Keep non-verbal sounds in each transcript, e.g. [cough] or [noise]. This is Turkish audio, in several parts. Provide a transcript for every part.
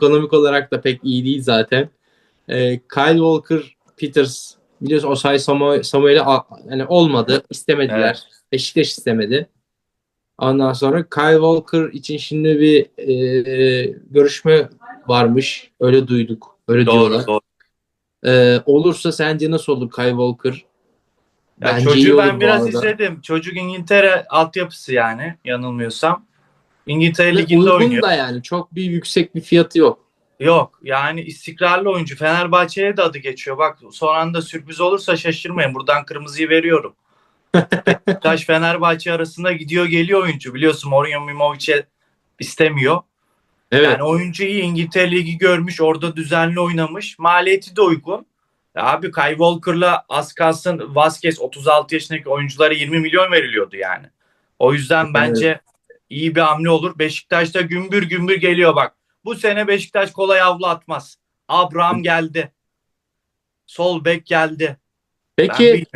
Ekonomik olarak da pek iyi değil zaten. Ee, Kyle Walker, Peters biliyorsun Osay Samu- Samuel'i yani olmadı. istemediler. Evet. Beşiktaş istemedi. Ondan sonra Kyle Walker için şimdi bir e, görüşme varmış. Öyle duyduk. Öyle diyorlar. Doğru doğru. Ee, olursa sence nasıl olur Kyle Walker? Ya Bence çocuğu ben biraz arada. izledim. Çocuk İngiltere altyapısı yani yanılmıyorsam. İngiltere Ve Ligi'nde uygun oynuyor. da yani çok bir yüksek bir fiyatı yok. Yok yani istikrarlı oyuncu. Fenerbahçe'ye de adı geçiyor. Bak son anda sürpriz olursa şaşırmayın. Buradan kırmızıyı veriyorum. [laughs] Beşiktaş Fenerbahçe arasında gidiyor geliyor oyuncu. Biliyorsun Mourinho Mimovic'e istemiyor. Evet. Yani oyuncu iyi İngiltere Ligi görmüş. Orada düzenli oynamış. Maliyeti de uygun. Ya Abi Kyle Walker'la az kalsın Vasquez 36 yaşındaki oyunculara 20 milyon veriliyordu yani. O yüzden bence iyi bir hamle olur. Beşiktaş'ta gümbür gümbür geliyor bak. Bu sene Beşiktaş kolay avlu atmaz. Abraham geldi. Sol bek geldi. Peki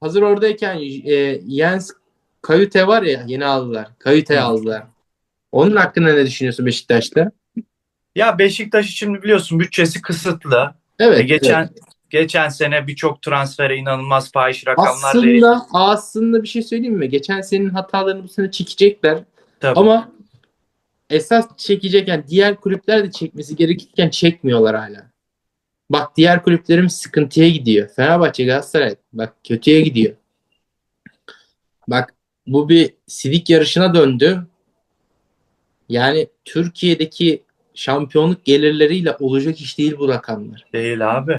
hazır oradayken e, Jens Kayute var ya yeni aldılar. Kayute aldılar. Onun hakkında ne düşünüyorsun Beşiktaş'ta? Ya Beşiktaş için biliyorsun bütçesi kısıtlı. Evet. E, geçen evet. geçen sene birçok transfere inanılmaz fahiş rakamlar verildi. Aslında aslında bir şey söyleyeyim mi? Geçen senin hatalarını bu sene çekecekler. Tabii. Ama esas çekecek yani diğer kulüpler de çekmesi gerekirken çekmiyorlar hala. Bak diğer kulüplerimiz sıkıntıya gidiyor. Fenerbahçe, Galatasaray bak kötüye gidiyor. Bak bu bir sidik yarışına döndü. Yani Türkiye'deki şampiyonluk gelirleriyle olacak iş değil bu rakamlar. Değil abi.